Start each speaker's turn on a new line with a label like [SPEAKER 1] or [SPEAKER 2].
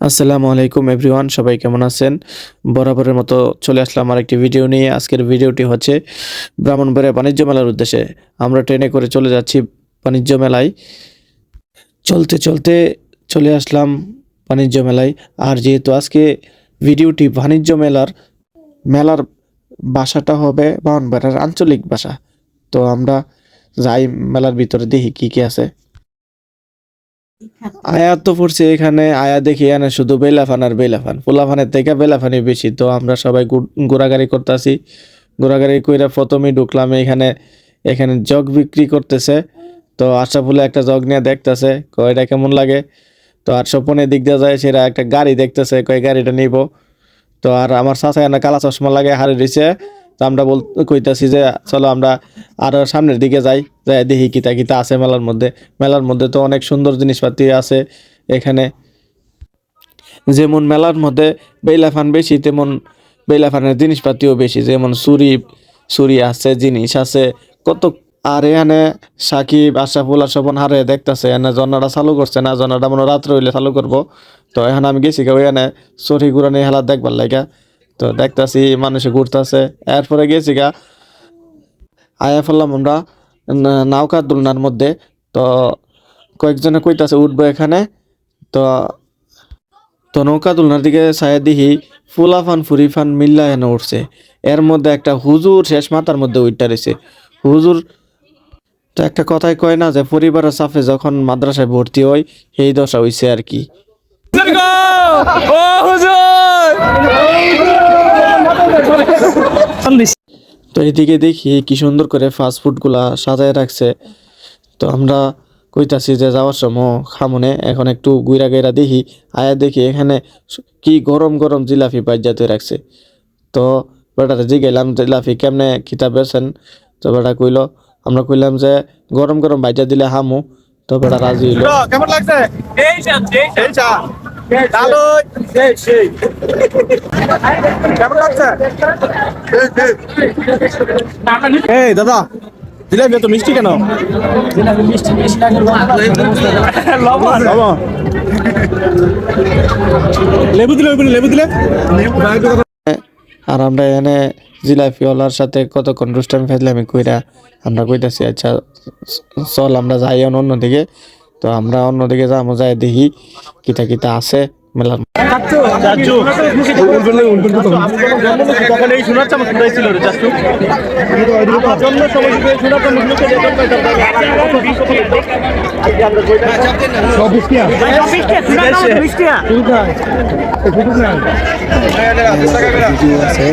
[SPEAKER 1] আসসালামু আলাইকুম এভরিওয়ান, সবাই কেমন আছেন? বরাবরের মতো চলে আসলাম আমার একটি ভিডিও নিয়ে। আজকের ভিডিওটি হচ্ছে ব্রাহ্মণবাড়িয়া বাণিজ্য মেলার উদ্দেশ্যে। আমরা ট্রেনে করে চলে যাচ্ছি বাণিজ্য মেলায়। চলতে চলতে চলে আসলাম বাণিজ্য মেলায়। আর যেহেতু আজকে ভিডিওটি বাণিজ্য মেলার মেলার ভাষাটা হবে ব্রাহ্মণবাড়িয়ার আঞ্চলিক ভাষা তো আমরা যাই মেলার ভিতরে দেখি কী কী আছে। আয়া তো পড়ছে এখানে আয়া দেখি এখানে শুধু বেলাফান আর বেলাফান। পোলাফানের থেকে বেলাফানি বেশি, তো আমরা সবাই ঘুর- ঘোরাঘুরি করতেছি। ঘোরাঘুরি কইরা প্রথমেই ঢুকলাম এখানে এখানে জগ বিক্রি করতেছে। তো আশরাফুলে একটা জগ নিয়ে দেখতেছে কয়টা কেমন লাগে? তো আর স্বপনের দিক দিয়ে যায় সেটা একটা গাড়ি দেখতেছে, কয় গাড়িটা নিব। তো আর আমার এনে কালা চশমা লাগে হারে দিছে। তো আমরা বল, কইতাছি যে, চলো আমরা আরও সামনের দিকে যাই যাই দেখি কিতা কিতা আছে মেলার মধ্যে। মেলার মধ্যে তো অনেক সুন্দর জিনিসপাতি আছে এখানে। যেমন মেলার মধ্যে বেলাফান বেশি, তেমন বেলাফানের জিনিসপাতিও বেশি, যেমন চুরি চুরি আছে, জিনিস আছে। কত, আর এখানে সাকিব আশরাফুল আর স্বপন হারে দেখতেছে, এনে জন্নাটা চালু করছে না জন্নাটা মনে রাত্রে হইলে চালু করব। তো এখানে আমি গেছি কেউ এখানে চরি ঘুরানি হেলা দেখবার লাগা তো দেখতাছি মানুষে ঘুরতেছে। এরপরে গেছি গা, আয়া ফেললাম আমরা নৌকা দোলনার মধ্যে। তো কয়েকজনে কইতাছে, উঠবো এখানে। তো তো নৌকা দোলনার দিকে ছায়া দিহি, ফুলাফান ফুরিফান মিল্লা এনে উঠছে। এর মধ্যে একটা হুজুর শেষ মাথার মধ্যে উইটা রয়েছে হুজুর তো একটা কথাই কয় না যে, পরিবারের সাফে যখন মাদ্রাসায় ভর্তি হয় সেই দশা হইছে আর কি। এদিকে দেখি কি সুন্দর করে ফাস্ট ফুডগুলা সাজায় রাখছে। তো আমরা কইতাছি যে যাওয়ার সময় খামনে এখন একটু গুইরা গাইরা দেখি আয়া দেখি এখানে কি গরম গরম জিলাপি বাজ্যাতে রাখছে। তো বেটারে জিগাইলাম জিলাপি কেমনে খিতা বেছেন তো বেটা কইল আমরা কইলাম যে গরম গরম বাজ্যা দিলে হামু। তো বেটা রাজি হইল।
[SPEAKER 2] কেমন লাগছে? দাদা জিলাপি এত মিষ্টি কেন? লেবু দিলে লেবু দিলে?
[SPEAKER 1] আর আমরা এখানে জিলাপিওয়ালার সাথে কতক্ষণ রুস্টামি ফেজলামি কইরা আমরা কইতাছি আচ্ছা চল, আমরা যাই এখন অন্যদিকে। তো আমরা অন্যদিকে যাব যাই দেখি কিতা কিতা আছে মেলার আছে